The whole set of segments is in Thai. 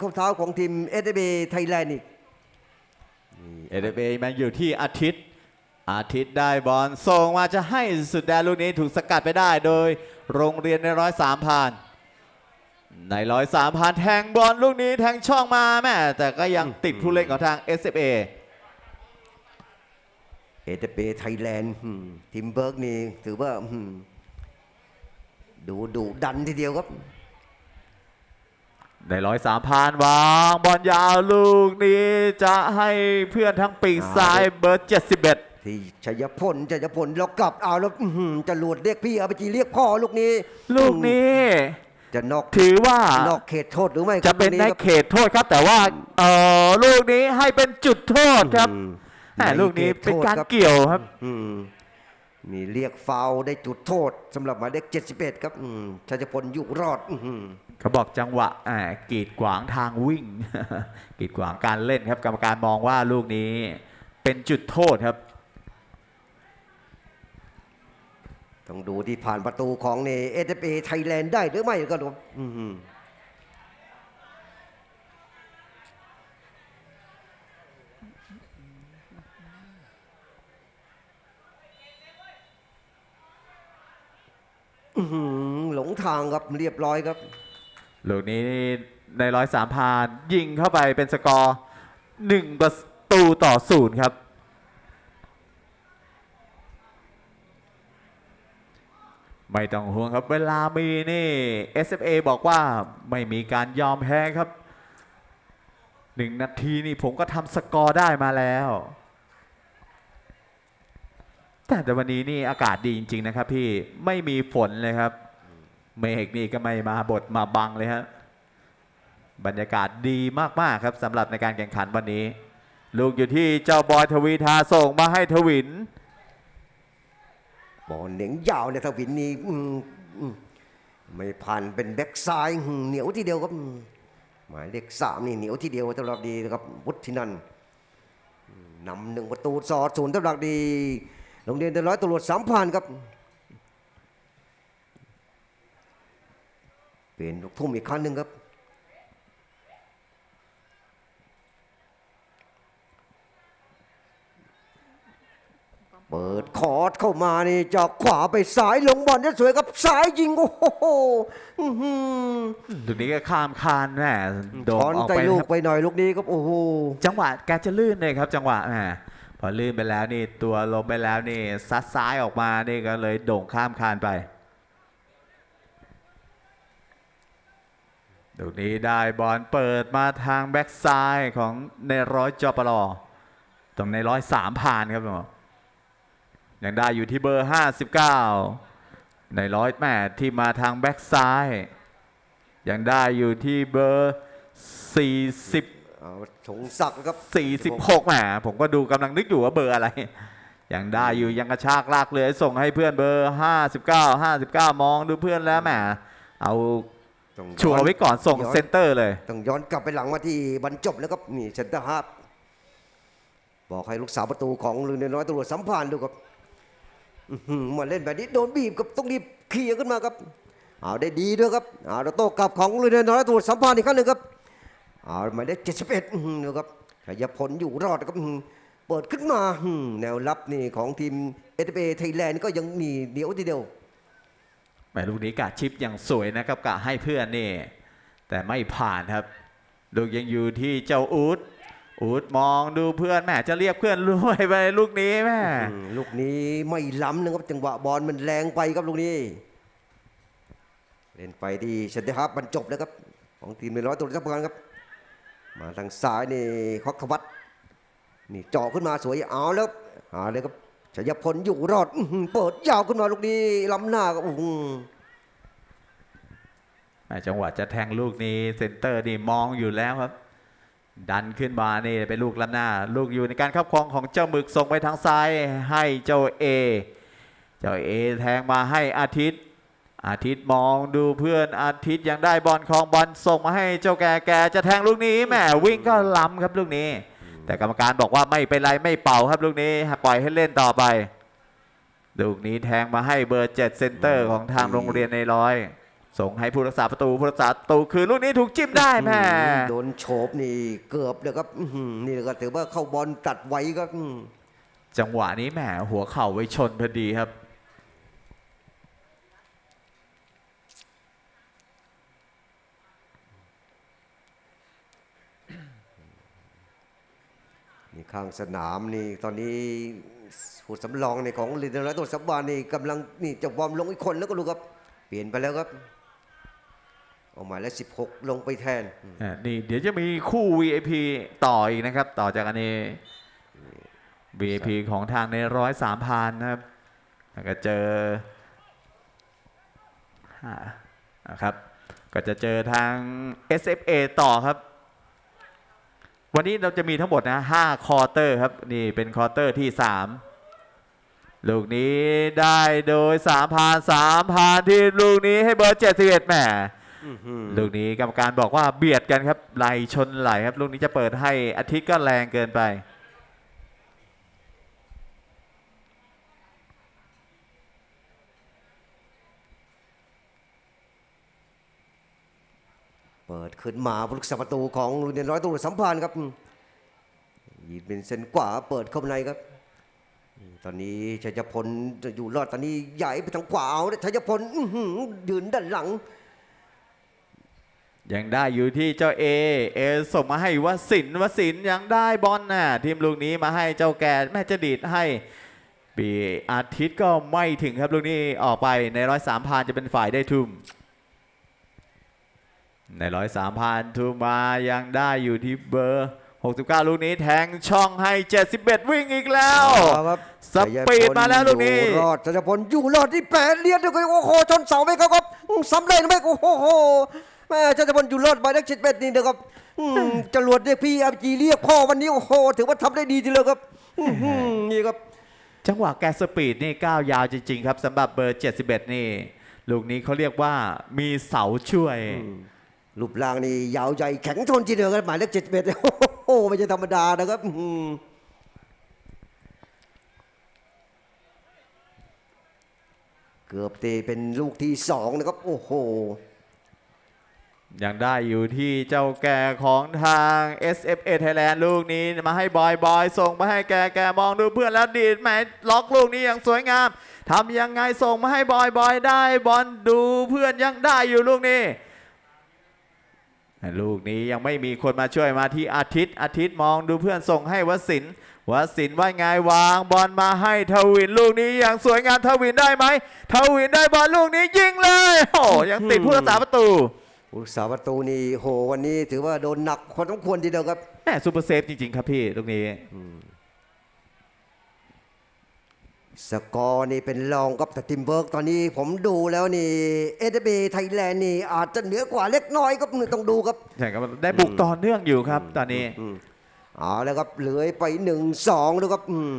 เข้าเท้าของทีมเอสเบไทยแลนด์อีกเอเดเบมันอยู่ที่อาทิตย์ อาทิตย์ได้บอลส่งมาจะให้สุดแดนลูกนี้ถูกสกัดไปได้โดยโรงเรียนในร้อยสามพานในร้อยสามพานแทงบอลลูกนี้แทงช่องมาแม่แต่ก็ยังติดผู้เล่นของทาง SFA เอสเบไทยแลนด์ทีมเบิร์กนี่ถือว่าอืมดูดุดันทีเดียวครับ ในร้อยสามพานวางบอลยาวลูกนี้จะให้เพื่อนทั้งปีกซ้ายเบอร์71ที่ชัยพลชัยพลแล้วกลับเอาแล้วอื้อหือจะหลวดเรียกพี่เอาไปจีเรียกพ่อลูกนี้ ลูกนี้จะนอกถือว่านอกเขตโทษหรือไม่คจะรับเป็นลูกในครับเขตโทษครับ แต่ว่าเออลูกนี้ให้เป็นจุดโทษครับอืมแหม่ลูกนี้เป็นการใขตโทษคบเกี่ยวครับอืมมีเรียกฟาวล์ได้จุดโทษสำหรับหมายเลข71ครับอืมชัยพลอยู่รอดอื้อหือ เขาบอกจังหวะกีดขวางทางวิ่ง กีดขวางการเล่นครับ กรรมการมองว่าลูกนี้เป็นจุดโทษครับ ต้องดูที่ผ่านประตูของเนเอเอไทยแลนด์ได้หรือไม่ก็ดูหลงทางครับเรียบร้อยครับ ลูกนี้ในร้อยสามพานยิงเข้าไปเป็นสกอร์หนึ่งประตูต่อศูนย์ครับไม่ต้องห่วงครับเวลามีนี่ SFA บอกว่าไม่มีการยอมแพ้ครับหนึ่งนาทีนี่ผมก็ทำสกอร์ได้มาแล้ว แต่วันนี้นี่อากาศดีจริง ๆ นะครับพี่ไม่มีฝนเลยครับ เมฆนี่ก็ไม่มาบดมาบังเลยครับบรรยากาศดีมากๆครับสำหรับในการแข่งขันวันนี้ ลูกอยู่ที่เจ้าบอยทวีทาส่งมาให้ทวิน บอลเหนียงยาวเนี่ยทวินนี่อืมอืมไม่ผ่านเป็นแบ็กซ้ายอืมเหนียวทีเดียวครับอืมหมายเลขสามนี่เหนียวทีเดียวสำหรับดีนะครับวุฒินันท์นำหนึ่งประตูสอดศูนย์สำหรับดีโรงเรียนเดนร้อยตำรวจสามพันครับ เปลี่ยนลูกทุ่มอีกครั้งหนึ่งครับ เปิดคอร์สเข้ามานี่จากขวาไปซ้ายลงบอลได้สวยครับซ้ายยิง โอ้โหอื้อหือลูกนี้ก็ข้ามคานแหม่โดถนอนออกใจไปลูกครับไปหน่อยลูกนี้ครับโอ้โห จังหวะแกจะลื่นเลยครับ จังหวะแหมพอลื่นไปแล้วนี่ตัวลงไปแล้วนี่ซัดซ้ายออกมานี่ก็เลยโด่งข้ามคานไป ลูกนี้ได้บอลเปิดมาทางแบ็กซ้ายของในร้อยจอปลอตรงในร้อยสามผ่านครับผมยังได้อยู่ที่เบอร์59ในร้อยแม่ที่มาทางแบ็กซ้าย ยังได้อยู่ที่เบอร์40เอาสงศักดิ์ครับ46แหมผมก็ดูกำลังนึกอยู่ว่าเบอร์อะไร ยังได้อยู่ยังกระชากลากเลยส่งให้เพื่อนเบอร์59 59มองดูเพื่อนแล้วแหมเอา ต้องย้อนชัวร์ไว้ก่อนส่งย้อนเซนเตอร์เลย ต้องย้อนกลับไปหลังมาที่บรรจบแล้วครับนี่เซนเตอร์ฮาร์ฟบอกให้ลูกสาวประตูของลือน้อยตำรวจสัมพันธ์ดูครับอื้อหือมาเล่นแบบนี้โดนบีบกับต้องรีบเคลียร์ขึ้นมาครับเอาได้ดีด้วยครับเอาแล้วโต้กลับของลือน้อยตำรวจสัมพันธ์อีกครั้งหนึ่งครับเอาหมายเลขเจ็ดสิบเอ็ดดูครับชัยพลอยู่รอดครับอื้อหือเปิดขึ้นมาอื้อแนวรับนี่ของทีมเอเอไทยแลนด์ก็ยังมีเหนียวทีเดียว แหมลูกนี้กะชิปอย่างสวยนะครับกะให้เพื่อนนี่ แต่ไม่ผ่านครับ ลูกยังอยู่ที่เจ้าอูดอูดมองดูเพื่อนแหมจะเรียกเพื่อนรวยไปลูกนี้แม่ลูกนี้ไม่ล้ำนะครับจังหวะบอลมันแรงไปครับลูกนี้ เล่นไปที่เชนเดอร์ฮับบรรจบแล้วครับ ของทีมในร้อยตัวจับกันครับ มาทางซ้ายนี่คอกขวัตนี่เจาะขึ้นมาสวยเอาแล้วหาเลยครับ ชัยพลอยู่รอดเปิดยาวขึ้นมาลูกนี้ล้ำหน้าครับอื้จังหวะจะแทงลูกนี้เซนเตอร์นี่มองอยู่แล้วครับ ดันขึ้นมานี่เป็นลูกล้ำหน้า ลูกอยู่ในการครอบครองของเจ้าหมึกส่งไปทางซ้ายให้เจ้าเอเจ้าเอแทงมาให้อาทิตย์ อาทิตย์มองดูเพื่อนอาทิตย์ยังได้บอลครองบอลส่งมาให้เจ้าแกแกจะแทงลูกนี้แหมวิ่งก็ล้ำครับลูกนี้ แต่กรรมการบอกว่าไม่เป็นไรไม่เป่าครับลูกนี้ปล่อยให้เล่นต่อไปลูกนี้แทงมาให้เบอร์เจ็ดเซนเตอร์ของทางโรงเรียนในร้อย ส่งให้ผู้รักษาประตูผู้รักษาประตูคือลูกนี้ถูกจิ้มได้แม่โดนโฉบนี่เกือบเลยครับอื้อหือนี่ก็ถือว่าเข้าบอลตัดไว้ครับอืมจังหวะนี้แหมหัวเข่าไว้ชนพอดีครับ นี่ข้างสนามนี่ตอนนี้ผู้สำรองในของลิเดอร์และตัวสับบานนี่กำลังนี่จะวอร์มลงอีกคนแล้วก็ดูครับ เปลี่ยนไปแล้วครับเอาหมายเลขสิบหกลงไปแทนอะนี่เดี๋ยวจะมีคู่ VIP ต่ออีกนะครับ ต่อจากอันนี้ VIP ของทางในร้อยสามพันนะครับแล้วก็เจออ่านะครับ ก็จะเจอทาง SFA ต่อครับ วันนี้เราจะมีทั้งหมดนะ5คอร์เตอร์ครับนี่เป็นคอร์เตอร์ที่3ลูกนี้ได้โดย3พาน3พานที่ลูกนี้ให้เบอร์71แหมลูกนี้กรรมการบอกว่าเบียดกันครับไหลชนไหลครับลูกนี้จะเปิดให้อาทิตย์ก็แรงเกินไป เปิดขึ้นมาผู้รักษาประตูของโรงเรียนร้อยตำรวจสัมพันธ์ครับยืนเป็นเส้นขวาเปิดเข้าในครับ ตอนนี้ชัยพลจะอยู่รอดตอนนี้ใหญ่ไปทางขวาเอาชัยพลยืนด้านหลัง ยังได้อยู่ที่เจ้าเอเอส่งมาให้วสินวสินยังได้บอลน่ะทีมลูกนี้มาให้เจ้าแกแม่จะดีดให้ปีอาทิตย์ก็ไม่ถึงครับลูกนี้ออกไปในร้อยสามพานจะเป็นฝ่ายได้ทุ่ม ในร้อยสามพันทุ่มมายังได้อยู่ที่เบอร์ 69 ลูกนี้แทงช่องให้ 71 วิ่งอีกแล้วเอาครับสปีดมาแล้วลูกนี้อยู่รอดชัยพลอยู่รอดที่แปดเลียนด้วยกันโอ้โหชนเสาไปครับครับอืมสำเร็จไหมโอ้โหแม่ชัยพลอยู่รอดไปได้ชิดเบ็ดนี่นะครับอืมจรวดเรียกพี่อาจีเรียกพ่อวันนี้โอ้โหถือว่าทำได้ดีทีเดียวครับอื้อหือนี่ครับ จังหวะแกสปีดนี่ก้าวยาวจริง ๆ ครับสำหรับเบอร์ 71 นี่ ลูกนี้เขาเรียกว่ามีเสาช่วย รูปร่างนี่ยาวใหญ่แข็งทนทีเดียวกันหมายเลขเจ็ดเมตรโอ้โหไม่ใช่ธรรมดานะครับเกือบตีเป็นลูกที่สองนะครับ โอ้โหยังได้อยู่ที่เจ้าแก่ของทาง SFA Thailand ลูกนี้มาให้บอยบอยส่งมาให้แกแกมองดูเพื่อนแล้วดีดแหมล็อกลูกนี้อย่างสวยงามทำยังไงส่งมาให้บอยบอยได้บอลดูเพื่อนยังได้อยู่ลูกนี้ ลูกนี้ยังไม่มีคนมาช่วยมาที่อาทิตย์ อาทิตย์มองดูเพื่อนส่งให้วสินทร์วสินทร์ว่าไงวางบอลมาให้ทวินลูกนี้อย่างสวยงามทวินได้ไหมทวินได้บอลลูกนี้ยิงเลยโอ้ยังติดผู้รักษาประตูอุตสาหประตูนี่โหวันนี้ถือว่าโดนหนักพอสมควรทีเดียวครับแม่ซูเปอร์เซฟจริงๆครับพี่ตรงนี้ สกอร์นี่เป็นรองกับแต่ทิมเบิร์กตอนนี้ผมดูแล้วนี่เอเดเบไทยแลนด์นี่อาจจะเหนือกว่าเล็กน้อยครับต้องดูครับใช่ครับได้บุกต่อเนื่องอยู่ครับ ตอนนี้อืมเอาแล้วครับเหลือไปหนึ่งสองแล้วครับอืม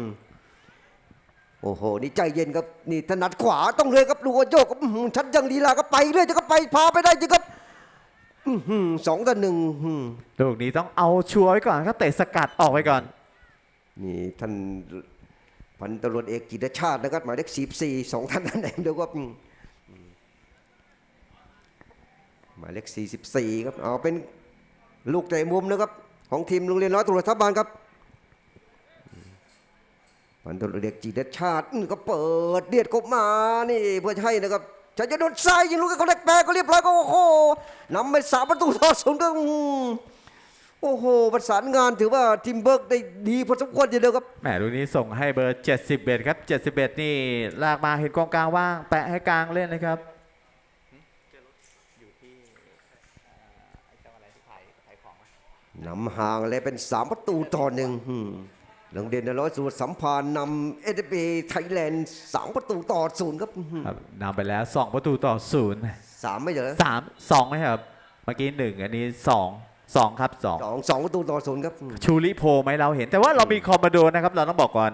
โอ้โห นี่ใจเย็นครับ นี่ถนัดขวาต้องเลยครับดูว่าโยกครับอื้อหือชัดยังลีลาก็ไปเรื่อยจะก็ไปพาไปได้จริงครับอื้อหือสองต่อหนึ่งอื้อหือลูกนี้ต้องเอาชัวร์ไว้ก่อนครับเตะสกัดออกไว้ก่อน นี่ท่าน พันตำรวจเอกจิตชาตินะครับหมายเลขสี่สี่สองท่านนั่นเองเดี๋ยวก็หมายเลขสี่สิบสี่ครับเอาเป็นลูกเตะมุมนะครับของทีมโรงเรียนร้อยตำรวจทัพบานครับพันตำรวจเอกจิตชาติก็เปิดเดียดกบมานี่เพื่อให้นะครับจะจะโดนซ้ายยิงลูกเขาเล็กแปรก็เรียบร้อยก็โอ้โหนำไปสามประตูต่อศูนย์ก็ โอ้โห ประสานงานถือว่าทีมเบิร์กได้ดีพอสมควรทีเดียวครับแหมลูกนี้ส่งให้เบอร์ 71 ครับ 71 นี่ลากมาเห็นกองกลางว่าง แปะให้กลางเล่นเลยครับนำห่างเลยเป็นสามประตูต่อหนึ่งอืมโรงเรียนในร้อยสูตรสัมพันธ์นำเอเดเบไทยแลนด์สามประตูต่อศูนย์ครับอื้อหือครับนำไปแล้ว 2 ประตูต่อศูนย์สามไม่เหรอสามสองไหมครับ เมื่อกี้หนึ่งอันนี้สอง สองครับสองสองสองประตูต่อศูนย์ครับอืมชูริโพไหมเราเห็น แต่ว่าเรามีคอมมานโดนะครับ เราต้องบอกก่อน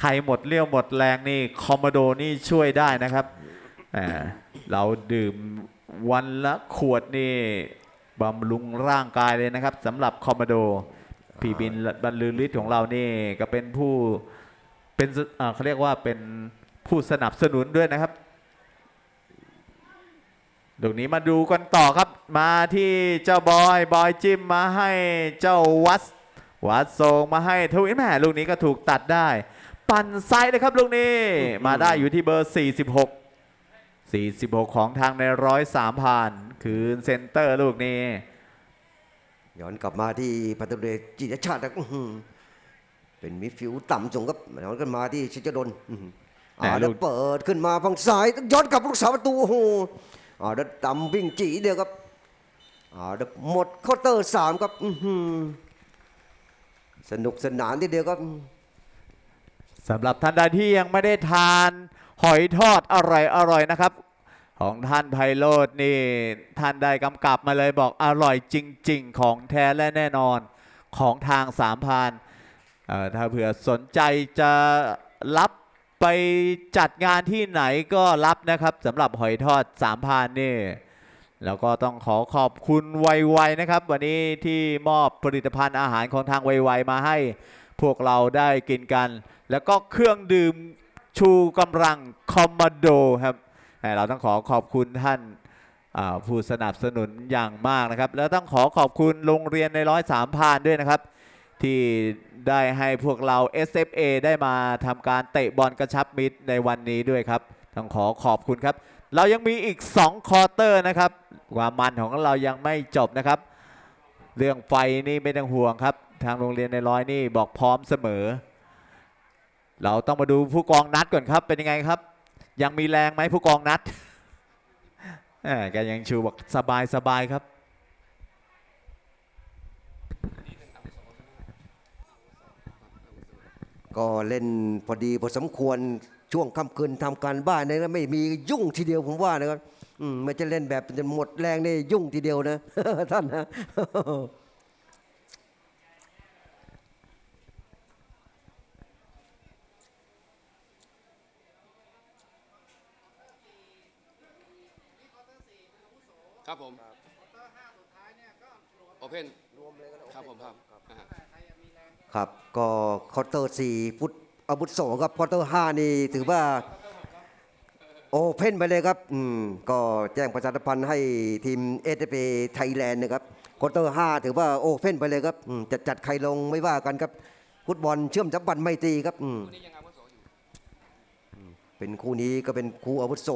ใครหมดเรี่ยวหมดแรงนี่คอมมานโดนี่ช่วยได้นะครับอ่าเราดื่มวันละขวดนี่บำรุงร่างกายเลยนะครับสำหรับคอมมานโดพี่บินบรรลือฤทธิ์ของเรานี่ก็เป็นผู้เป็นสอ่าเขาเรียกว่าเป็นผู้สนับสนุนด้วยนะครับ ลูกนี้มาดูกันต่อครับ มาที่เจ้าบอยบอยจิ้มมาให้เจ้าวัดวัดส่งมาให้ทวินแหมลูกนี้ก็ถูกตัดได้ ปั่นไซด์เลยครับลูกนี้มาได้อยู่ที่เบอร์ 46 46 ของทางในร้อยสามผ่าน คืนเซนเตอร์ลูกนี้ย้อนกลับมาที่พันตุเรศจิตรชาตินะอื้อหือเป็นมิดฟิลด์ต่ำส่งครับย้อนกันมาที่ชิจดลอื้อหือแหม่อ่าลูแล้วกเปิดขึ้นมาฝั่งซ้ายย้อนกลับลูกสาวประตูโอ้โห อ่าแล้วต่ำวิ่งจีเดียวครับอ่าแล้วหมดเคาน์เตอร์สามครับสนุกสนานทีเดียวครับสำหรับท่านใดที่ยังไม่ได้ทานหอยทอดอร่อยอร่อยนะครับ ของท่านไพโรดนี่ท่านได้กำกับมาเลยบอกอร่อยจริง ๆ ของแท้และแน่นอนของทางสามพานเอ่อถ้าเผื่อสนใจจะรับ ไปจัดงานที่ไหนก็รับนะครับสำหรับหอยทอดสามพานนี่แล้วก็ต้องขอขอบคุณไวๆนะครับ วันนี้ที่มอบผลิตภัณฑ์อาหารของทางไวๆมาให้พวกเราได้กินกัน แล้วก็เครื่องดื่มชูกำลังคอมมานโดครับเราต้องขอขอบคุณท่านผู้สนับสนุนอย่างมากนะครับ แล้วต้องขอขอบคุณโรงเรียนในร้อยสามพานด้วยนะครับ ที่ได้ให้พวกเรา SFA ได้มาทำการเตะบอลกระชับมิตรในวันนี้ด้วยครับ ต้องขอขอบคุณครับ เรายังมีอีก 2 คอเตอร์นะครับความมันของเรายังไม่จบนะครับ เรื่องไฟนี่ไม่ต้องห่วงครับ ทางโรงเรียนในร้อยนี่บอกพร้อมเสมอ เราต้องมาดูผู้กองนัดก่อนครับเป็นยังไงครับ ยังมีแรงไหมผู้กองนัดแหมแกยังชูบอกสบายสบายครับ ก็เล่นพอดีพอสมควรช่วงค่ำคืนทำการบ้านนี่นะไม่มียุ่งทีเดียวผมว่านะครับอืมไม่จะเล่นแบบจนหมดแรงนี่ยุ่งทีเดียวนะท่านนะครับผมโอเพนครับผมครับ ครับก็คอร์เตอร์สี่ฟุตอาวุธโสครับคอร์เตอร์ห้านี่ถือว่าโอเพ่นไปเลยครับอืมก็แจ้งประชาสัมพันธ์ให้ทีมเอสเอไทยแลนด์นะครับคอร์เตอร์ห้าถือว่าโอเพ่นไปเลยครับอืมจะจัดใครลงไม่ว่ากันครับฟุตบอลเชื่อมสัมพันไม่ตีครับอืมเป็นคู่นี้ก็เป็นคู่อาวุโส